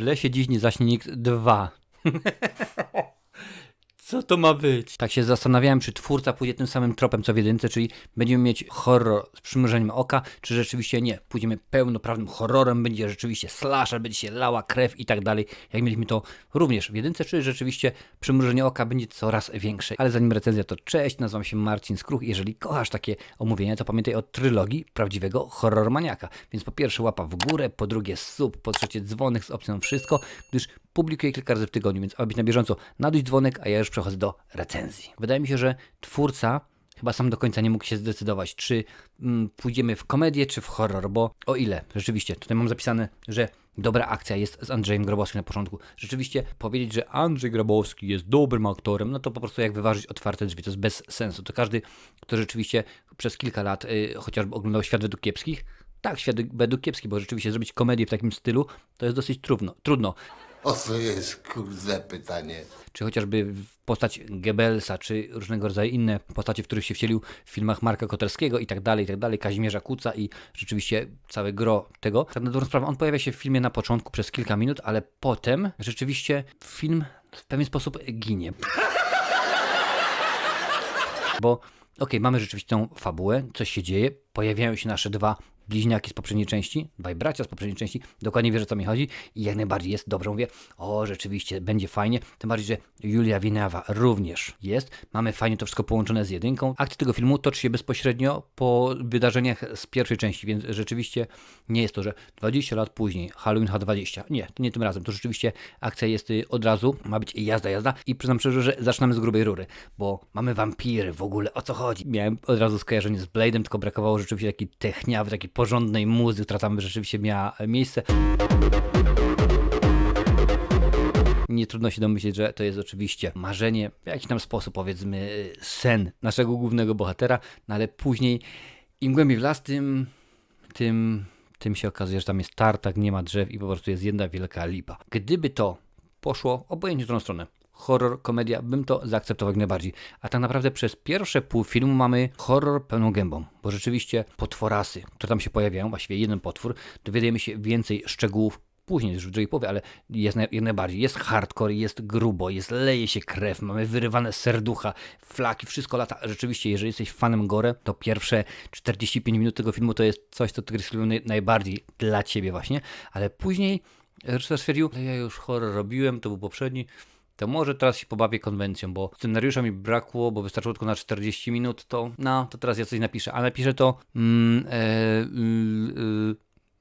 W lesie dziś nie zaśnie nikt dwa. Co to ma być? Tak się zastanawiałem, czy twórca pójdzie tym samym tropem co w jedynce, czyli będziemy mieć horror z przymrużeniem oka, czy rzeczywiście nie. Pójdziemy pełnoprawnym horrorem, będzie rzeczywiście slasher, będzie się lała krew i tak dalej, jak mieliśmy to również w jedynce, czy rzeczywiście przymrużenie oka będzie coraz większe. Ale zanim recenzja, to cześć, nazywam się Marcin Skruch. Jeżeli kochasz takie omówienia, to pamiętaj o trylogii prawdziwego horrormaniaka. Więc po pierwsze łapa w górę, po drugie sub, po trzecie dzwonek z opcją wszystko, gdyż publikuję kilka razy w tygodniu, więc aby być na bieżąco, naduj dzwonek, a ja już przechodzę do recenzji. Wydaje mi się, że twórca chyba sam do końca nie mógł się zdecydować, czy mm, pójdziemy w komedię, czy w horror, bo o ile, rzeczywiście, tutaj mam zapisane, że dobra akcja jest z Andrzejem Grabowskim na początku. Rzeczywiście powiedzieć, że Andrzej Grabowski jest dobrym aktorem, no to po prostu jak wyważyć otwarte drzwi, to jest bez sensu. To każdy, kto rzeczywiście przez kilka lat y, chociażby oglądał Świat według kiepskich, tak, Świat według kiepskich, bo rzeczywiście zrobić komedię w takim stylu, to jest dosyć trudno. trudno. O co jest kurde pytanie? czy chociażby postać Goebbelsa, czy różnego rodzaju inne postacie, w których się wcielił w filmach Marka Koterskiego i tak dalej, i tak dalej, Kazimierza Kuca i rzeczywiście całe gro tego. Tak na dobrą sprawę, on pojawia się w filmie na początku przez kilka minut, ale potem rzeczywiście film w pewien sposób ginie. Bo okej, mamy rzeczywiście tą fabułę, coś się dzieje, pojawiają się nasze dwa bliźniaki z poprzedniej części, dwaj bracia z poprzedniej części, dokładnie wiesz o co mi chodzi i jak najbardziej jest dobrze. Mówię, o rzeczywiście, będzie fajnie, tym bardziej, że Julia Wieniawa również jest. Mamy fajnie to wszystko połączone z jedynką. Akcja tego filmu toczy się bezpośrednio po wydarzeniach z pierwszej części, więc rzeczywiście nie jest to, że 20 lat później Halloween H20. Nie, to nie tym razem. To rzeczywiście akcja jest y, od razu, ma być jazda, jazda i przyznam szczerze, że zaczynamy z grubej rury, bo mamy wampiry w ogóle, o co chodzi? Miałem od razu skojarzenie z Blade'em, tylko brakowało rzeczywiście takiej techniawy, takiej porządnej muzy, która tam rzeczywiście miała miejsce. Nie trudno się domyśleć, że to jest oczywiście marzenie, w jakiś tam sposób, powiedzmy, sen naszego głównego bohatera, no ale później im głębiej w las, tym, tym, tym się okazuje, że tam jest tartak, nie ma drzew i po prostu jest jedna wielka lipa. Gdyby to poszło obojętnie w tą stronę, horror, komedia, bym to zaakceptował jak najbardziej. A tak naprawdę przez pierwsze pół filmu mamy horror pełną gębą, bo rzeczywiście potworasy, które tam się pojawiają, właściwie jeden potwór, dowiadujemy się więcej szczegółów później, już w drugiej połowie, ale jest naj, jak najbardziej. Jest hardcore, jest grubo, jest leje się krew, mamy wyrywane serducha, flaki, wszystko lata. Rzeczywiście, jeżeli jesteś fanem gore, to pierwsze 45 minut tego filmu to jest coś, co naj, najbardziej dla ciebie właśnie, ale później reżyser stwierdził, ja już horror robiłem, to był poprzedni, to może teraz się pobawię konwencją, bo scenariusza mi brakło, bo wystarczyło tylko na 40 minut, to no, to teraz ja coś napiszę, ale napiszę to mm, e,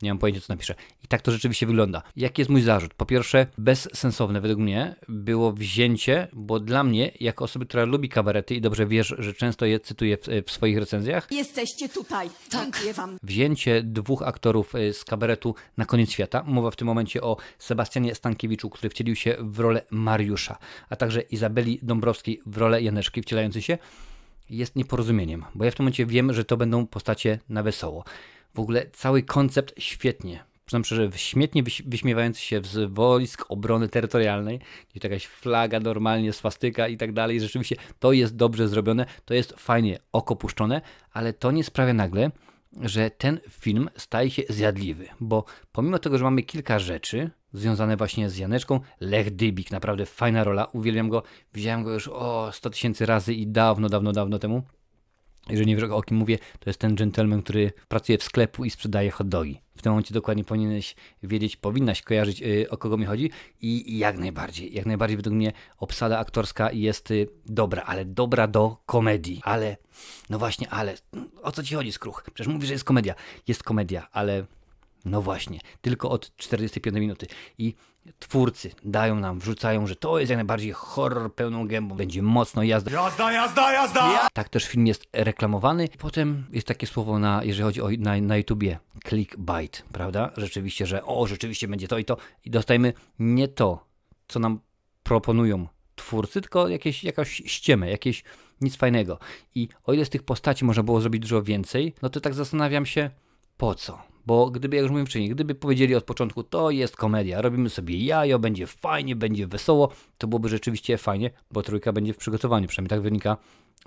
nie mam pojęcia, co napiszę. I tak to rzeczywiście wygląda. Jaki jest mój zarzut? Po pierwsze, bezsensowne według mnie było wzięcie, bo dla mnie, jako osoby, która lubi kabarety i dobrze wiesz, że często je cytuję w, w swoich recenzjach, Jesteście tutaj. Dziękuję wam. wzięcie dwóch aktorów y, z kabaretu na koniec świata. Mowa w tym momencie o Sebastianie Stankiewiczu, który wcielił się w rolę Mariusza, a także Izabeli Dąbrowskiej w rolę Janeczki wcielającej się, jest nieporozumieniem, bo ja w tym momencie wiem, że to będą postacie na wesoło. W ogóle cały koncept świetnie. Przyznam szczerze, śmietnie wyś- wyśmiewający się z wojsk obrony terytorialnej, gdzie jakaś flaga normalnie, swastyka i tak dalej. Rzeczywiście to jest dobrze zrobione, to jest fajnie oko puszczone, ale to nie sprawia nagle, że ten film staje się zjadliwy, bo pomimo tego, że mamy kilka rzeczy związane właśnie z Janeczką, Lech Dybik, naprawdę fajna rola, uwielbiam go, widziałem go już o 100 tysięcy razy i dawno, dawno, dawno temu. Jeżeli nie wiesz o kim mówię, to jest ten gentleman, który pracuje w sklepu i sprzedaje hot dogi. W tym momencie dokładnie powinieneś wiedzieć, powinnaś kojarzyć y, o kogo mi chodzi i jak najbardziej, jak najbardziej według mnie obsada aktorska jest y, dobra, ale dobra do komedii. Ale, no właśnie, ale o co ci chodzi, Skruch? Przecież mówisz, że jest komedia. Jest komedia, ale no właśnie, tylko od 45 minuty. I twórcy dają nam, wrzucają, że to jest jak najbardziej horror pełną gębą. Będzie mocno jazda. Jazda, jazda, jazda! Tak też film jest reklamowany. Potem jest takie słowo na, jeżeli chodzi o na, na YouTubie, clickbait, prawda? Rzeczywiście, że o, rzeczywiście będzie to i to. I dostajemy nie to, co nam proponują twórcy, tylko jakieś, jakąś ściemę, jakieś nic fajnego. I o ile z tych postaci można było zrobić dużo więcej, no to tak zastanawiam się, po co? Bo gdyby, jak już mówiłem wcześniej, gdyby powiedzieli od początku, to jest komedia, robimy sobie jajo, będzie fajnie, będzie wesoło, to byłoby rzeczywiście fajnie, bo trójka będzie w przygotowaniu, przynajmniej tak wynika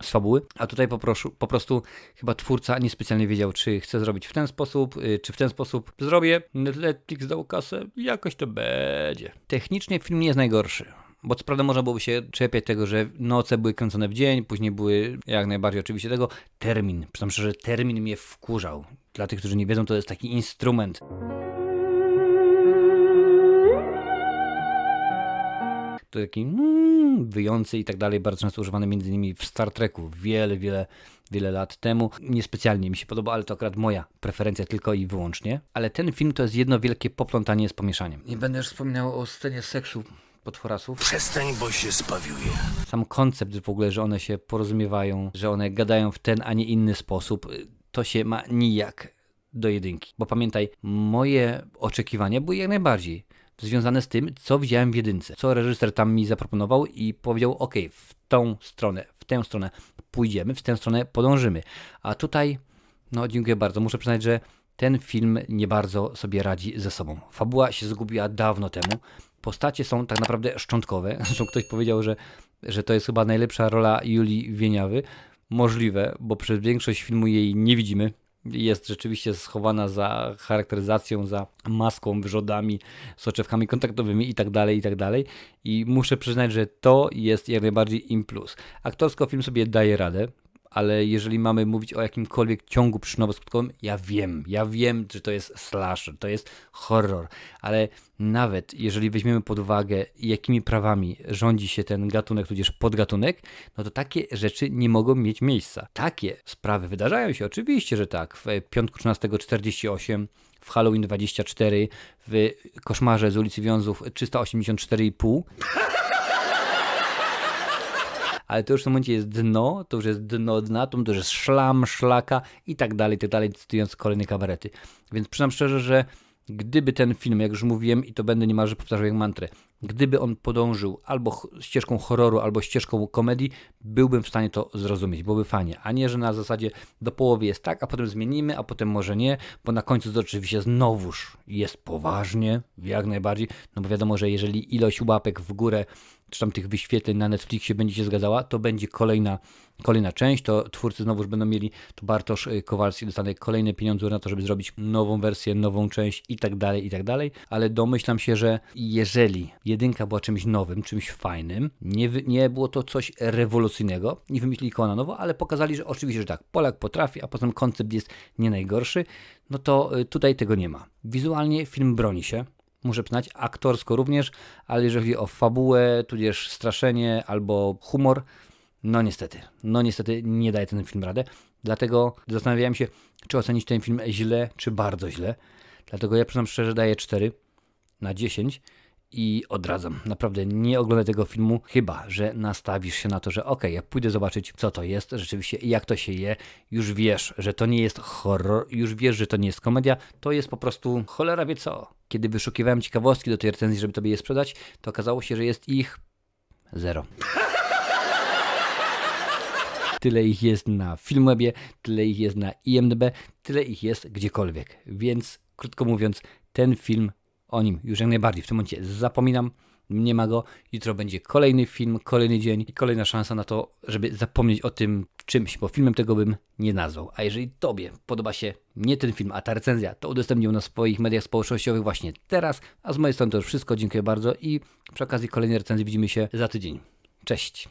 z fabuły, a tutaj po, proszę, po prostu chyba twórca niespecjalnie wiedział, czy chce zrobić w ten sposób, y, czy w ten sposób zrobię. Netflix dał kasę, jakoś to będzie. Technicznie film nie jest najgorszy. Bo co prawda można byłoby się czepiać tego, że noce były kręcone w dzień, później były jak najbardziej oczywiście tego termin. Przyznam szczerze, termin mnie wkurzał. Dla tych, którzy nie wiedzą, to jest taki instrument. To taki mm, wyjący i tak dalej, bardzo często używany między innymi w Star Treku wiele, wiele, wiele lat temu. Niespecjalnie mi się podoba, ale to akurat moja preferencja tylko i wyłącznie. Ale ten film to jest jedno wielkie poplątanie z pomieszaniem. Nie będę już wspominał o scenie seksu potworasów. Przestań, bo się spawiuje. Sam koncept w ogóle, że one się porozumiewają, że one gadają w ten, a nie inny sposób, to się ma nijak do jedynki. Bo pamiętaj, moje oczekiwania były jak najbardziej związane z tym, co widziałem w jedynce, co reżyser tam mi zaproponował i powiedział, ok, w tą stronę, w tę stronę pójdziemy, w tę stronę podążymy. A tutaj, no dziękuję bardzo, muszę przyznać, że ten film nie bardzo sobie radzi ze sobą. Fabuła się zgubiła dawno temu. Postacie są tak naprawdę szczątkowe. Zresztą ktoś powiedział, że, że to jest chyba najlepsza rola Julii Wieniawy. Możliwe, bo przez większość filmu jej nie widzimy. Jest rzeczywiście schowana za charakteryzacją, za maską, wrzodami, soczewkami kontaktowymi i tak dalej, i tak. I muszę przyznać, że to jest jak najbardziej im plus. Aktorsko film sobie daje radę, ale jeżeli mamy mówić o jakimkolwiek ciągu przyczynowo-skutkowym, ja wiem, ja wiem, że to jest slasher, to jest horror, ale nawet jeżeli weźmiemy pod uwagę, jakimi prawami rządzi się ten gatunek, tudzież podgatunek, no to takie rzeczy nie mogą mieć miejsca. Takie sprawy wydarzają się, oczywiście, że tak. W piątku 13.48, w Halloween 24, w Koszmarze z ulicy Wiązów 384,5 ale to już w tym momencie jest dno, to już jest dno dna, to już jest szlam, szlaka i tak dalej, i tak dalej, cytując kolejne kabarety. Więc przyznam szczerze, że gdyby ten film, jak już mówiłem i to będę niemalże powtarzał jak mantrę, gdyby on podążył albo ścieżką horroru, albo ścieżką komedii, byłbym w stanie to zrozumieć, byłoby fajnie, a nie, że na zasadzie do połowy jest tak, a potem zmienimy, a potem może nie, bo na końcu to oczywiście znowuż jest poważnie, jak najbardziej, no bo wiadomo, że jeżeli ilość łapek w górę czy tam tych wyświetleń na Netflixie będzie się zgadzała, to będzie kolejna, kolejna część, to twórcy znowuż będą mieli, to Bartosz y, Kowalski dostanie kolejne pieniądze na to, żeby zrobić nową wersję, nową część i tak dalej, i tak dalej, ale domyślam się, że jeżeli jedynka była czymś nowym, czymś fajnym, nie, nie było to coś rewolucyjnego, nie wymyślili koła na nowo, ale pokazali, że oczywiście, że tak, Polak potrafi, a potem koncept jest nie najgorszy, no to y, tutaj tego nie ma. Wizualnie film broni się, muszę przyznać, aktorsko również, ale jeżeli chodzi o fabułę, tudzież straszenie albo humor, no niestety, no niestety nie daje ten film radę. Dlatego zastanawiałem się, czy ocenić ten film źle, czy bardzo źle. Dlatego ja przyznam szczerze, daję 4 na 10 i odradzam. Naprawdę nie oglądaj tego filmu, chyba że nastawisz się na to, że ok, ja pójdę zobaczyć, co to jest rzeczywiście jak to się je. Już wiesz, że to nie jest horror, już wiesz, że to nie jest komedia, to jest po prostu cholera wie co. Kiedy wyszukiwałem ciekawostki do tej recenzji, żeby tobie je sprzedać, to okazało się, że jest ich zero. Tyle ich jest na Filmwebie, tyle ich jest na IMDb, tyle ich jest gdziekolwiek. Więc krótko mówiąc, ten film o nim już jak najbardziej w tym momencie zapominam. Nie ma go. Jutro będzie kolejny film, kolejny dzień i kolejna szansa na to, żeby zapomnieć o tym czymś, bo filmem tego bym nie nazwał. A jeżeli Tobie podoba się nie ten film, a ta recenzja, to udostępnij ją na swoich mediach społecznościowych właśnie teraz. A z mojej strony to już wszystko. Dziękuję bardzo i przy okazji kolejnej recenzji widzimy się za tydzień. Cześć.